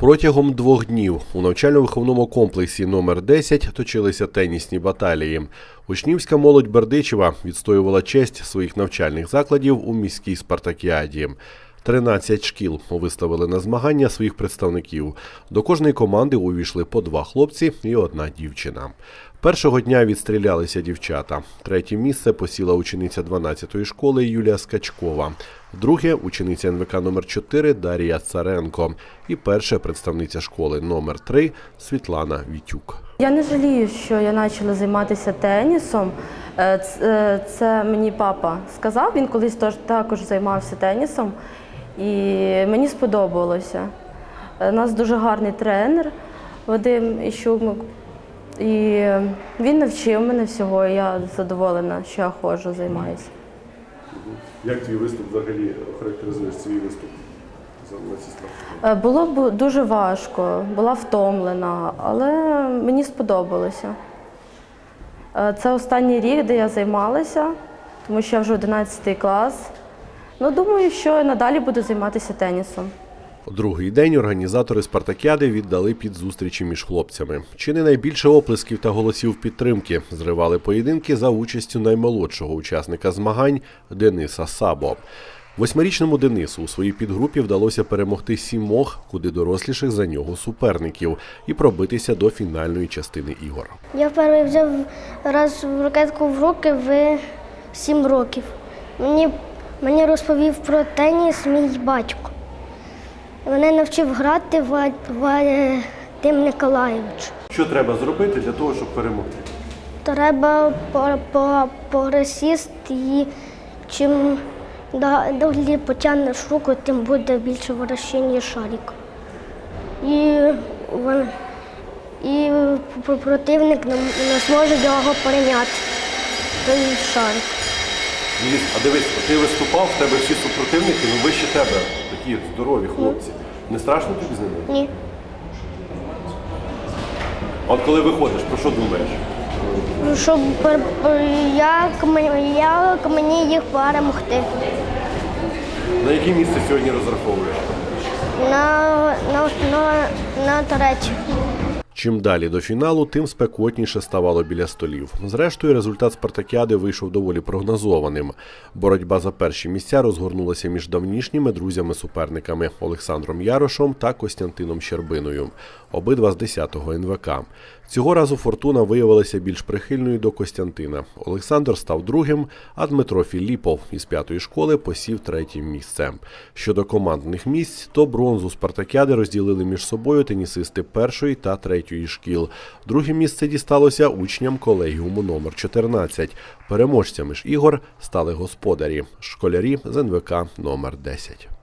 Протягом двох днів у навчально-виховному комплексі номер 10 точилися тенісні баталії. Учнівська молодь Бердичева відстоювала честь своїх навчальних закладів у міській спартакіаді. 13 шкіл виставили на змагання своїх представників. До кожної команди увійшли по два хлопці і одна дівчина. Першого дня відстрілялися дівчата. Третє місце посіла учениця 12-ї школи Юлія Скачкова. Друге учениця НВК номер 4 Дар'я Царенко. І перша представниця школи номер 3 Світлана Вітюк. Я не жалію, що я почала займатися тенісом. Е, е, Це мені папа сказав. Він колись також займався тенісом, і мені сподобалося. Е, У нас дуже гарний тренер Вадим Іщук. І він навчив мене всього. і Я задоволена, що я ходжу, займаюся. Як твій виступ взагалі характеризуєш свій виступ за? Е, Було б дуже важко, була втомлена, але мені сподобалося. Е, Це останній рік, де я займалася, тому що я вже 11 клас. Ну, думаю, що надалі буду займатися тенісом. Другий день організатори спартакіади віддали під зустрічі між хлопцями. Чи не найбільше оплесків та голосів підтримки зривали поєдинки за участю наймолодшого учасника змагань Дениса Сабо. Восьмирічному Денису у своїй підгрупі вдалося перемогти сімох, куди доросліших за нього суперників, і пробитися до фінальної частини ігор. Я вперше взяв раз ракетку в руки в 7 років. Мені, мені розповів про теніс мій батько. Мене навчив грати Ва- Вадим Николаєвич. Що треба зробити для того, щоб перемогти? Треба по- по- і чим да- далі потягнеш руку, тим буде більше вращення шарика. І, і противник не, не зможе його прийняти, той шарик. А дивись, ти виступав, в тебе всі супротивники, ну вище тебе, такі здорові хлопці. Не страшно тобі з ними? Ні. От коли виходиш, про що думаєш? Ну, Щоб пер- як, мені- як мені їх перемогти. На яке місце сьогодні розраховуєш? На, на, на, на третє. Чим далі до фіналу, тим спекотніше ставало біля столів. Зрештою, результат спартакіади вийшов доволі прогнозованим. Боротьба за перші місця розгорнулася між давнішніми друзями-суперниками Олександром Ярошом та Костянтином Щербиною, обидва з 10-го НВК. Цього разу фортуна виявилася більш прихильною до Костянтина. Олександр став другим, а Дмитро Філіпов із п'ятої школи посів третє місце. Щодо командних місць, то бронзу спартакіади розділили між собою тенісисти першої та третьої шкіл. Друге місце дісталося учням колегіуму номер 14. Переможцями ж ігор стали господарі, школярі з НВК номер 10.